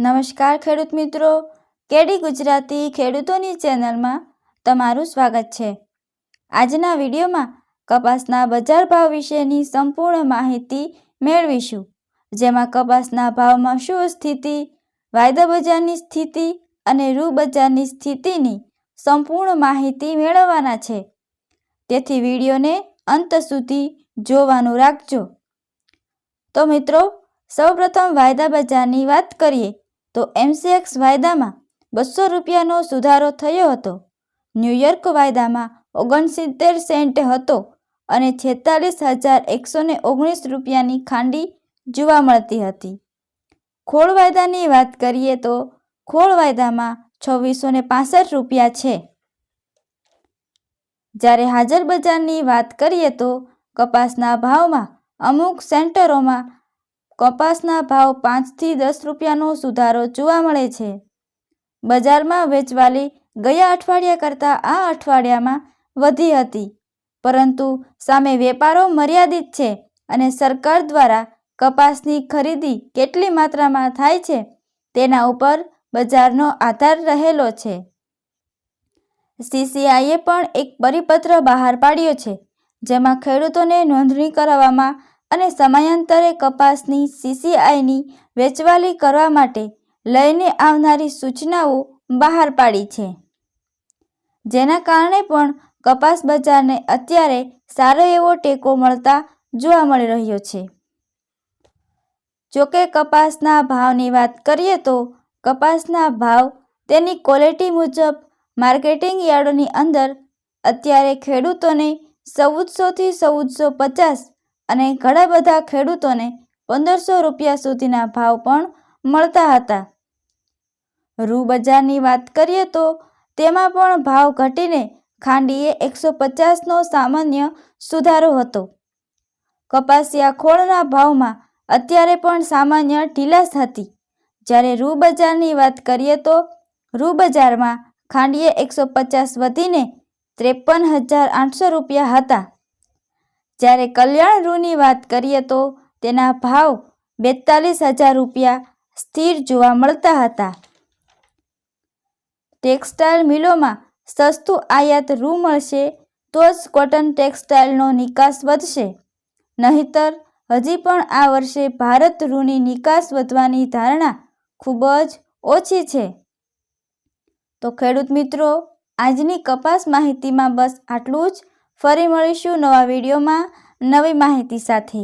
નમસ્કાર ખેડૂત મિત્રો. કેડી ગુજરાતી ખેડૂતોની ચેનલમાં તમારું સ્વાગત છે. આજના વિડીયોમાં કપાસના બજાર ભાવ વિશેની સંપૂર્ણ માહિતી મેળવીશું, જેમાં કપાસના ભાવમાં શું સ્થિતિ, વાયદા બજારની સ્થિતિ અને રૂ બજારની સ્થિતિની સંપૂર્ણ માહિતી મેળવવાના છે. તેથી વિડીયોને અંત સુધી જોવાનું રાખજો. તો મિત્રો, સૌપ્રથમ વાયદા બજારની વાત કરીએ. તો એમસીએક્સ વાયદામાં બસો રૂપિયાનો સુધારો થયો હતો. ન્યૂયોર્ક વાયદામાં ઓગણસિત્તેર સેન્ટ હતો અને છેતાલીસ હજાર એકસો ને ઓગણીસ રૂપિયાની ખાંડી જોવા મળતી હતી. ખોળ વાયદાની વાત કરીએ તો ખોળ વાયદામાં છવ્વીસો ને પાસઠ રૂપિયા છે. જ્યારે હાજર બજારની વાત કરીએ તો કપાસના ભાવમાં અમુક સેન્ટરોમાં કપાસના ભાવ પાંચથી દસ રૂપિયાનો સુધારો જોવા મળે છે. બજારમાં વેચવાલી ગયા અઠવાડિયા કરતાં આ અઠવાડિયામાં વધી હતી. પરંતુ સામે વેપારો મર્યાદિત છે અને સરકાર દ્વારા કપાસની ખરીદી કેટલી માત્રામાં થાય છે તેના ઉપર બજારનો આધાર રહેલો છે. સીસીઆઈએ પણ એક પરિપત્ર બહાર પાડ્યો છે, જેમાં ખેડૂતોને નોંધણી કરાવવામાં અને સમયાંતરે કપાસની સીસીઆઈની વેચવાલી કરવા માટે લઈને આવનારી સૂચનાઓ બહાર પાડી છે. જેના કારણે પણ કપાસ બજારને અત્યારે સારો એવો ટેકો મળતા જોવા મળી રહ્યો છે. જોકે કપાસના ભાવની વાત કરીએ તો કપાસના ભાવ તેની ક્વોલિટી મુજબ માર્કેટિંગ યાર્ડોની અંદર અત્યારે ખેડૂતોને ચૌદસોથી ચૌદસો પચાસ અને ઘણા બધા ખેડૂતોને પંદરસો રૂપિયા સુધીના ભાવ પણ મળતા હતા. રૂ બજારની વાત કરીએ તો તેમાં પણ ભાવ ઘટીને ખાંડીએ એકસો પચાસનો સામાન્ય સુધારો હતો. કપાસિયા ખોળના ભાવમાં અત્યારે પણ સામાન્ય ઢીલાસ હતી. જ્યારે રૂ બજારની વાત કરીએ તો રૂ બજારમાં ખાંડીએ એકસો પચાસ વધીને ત્રેપન હજાર આઠસો રૂપિયા હતા. જ્યારે કલ્યાણ રૂની વાત કરીએ તો તેના ભાવ બેતાલીસ હજાર રૂપિયા સ્થિર જોવા મળતા હતા. ટેક્સટાઇલ મિલોમાં સસ્તું આયાત રૂ મળશે તો જ કોટન ટેક્સટાઇલનો નિકાસ વધશે. નહીતર, હજી પણ આ વર્ષે ભારત રૂની નિકાસ વધવાની ધારણા ખૂબ જ ઓછી છે. તો ખેડૂત મિત્રો, આજની કપાસ માહિતીમાં બસ આટલું જ. ફરી મળીશું નવા વિડીયોમાં નવી માહિતી સાથે.